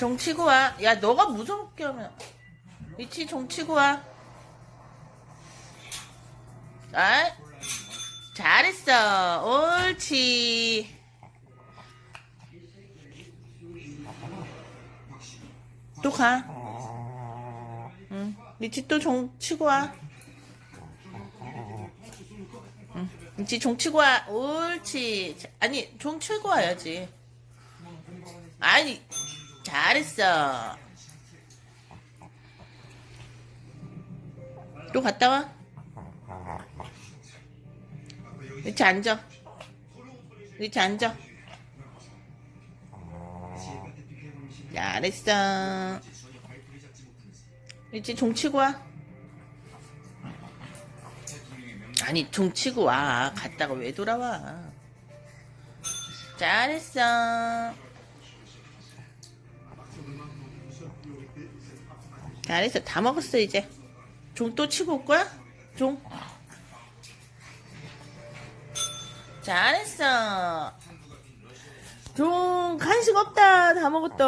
종 치고 와. 야, 너가 무섭게 하면. 위치 종 치고 와. 아, 잘했어. 옳지. 또 가. 응. 위치 또 종 치고 와. 응. 위치 종 치고 와. 옳지. 자, 아니, 종 치고 와야지. 아니, 잘했어. 또 갔다 와. 위치 앉아. 위치 앉아. 잘했어. 위치 종 치고 와. 아니, 종 치고 와. 갔다가 왜 돌아와. 잘했어. 잘했어. 다 먹었어, 이제. 종 또 치고 올 거야? 종. 잘했어. 종, 간식 없다. 다 먹었다.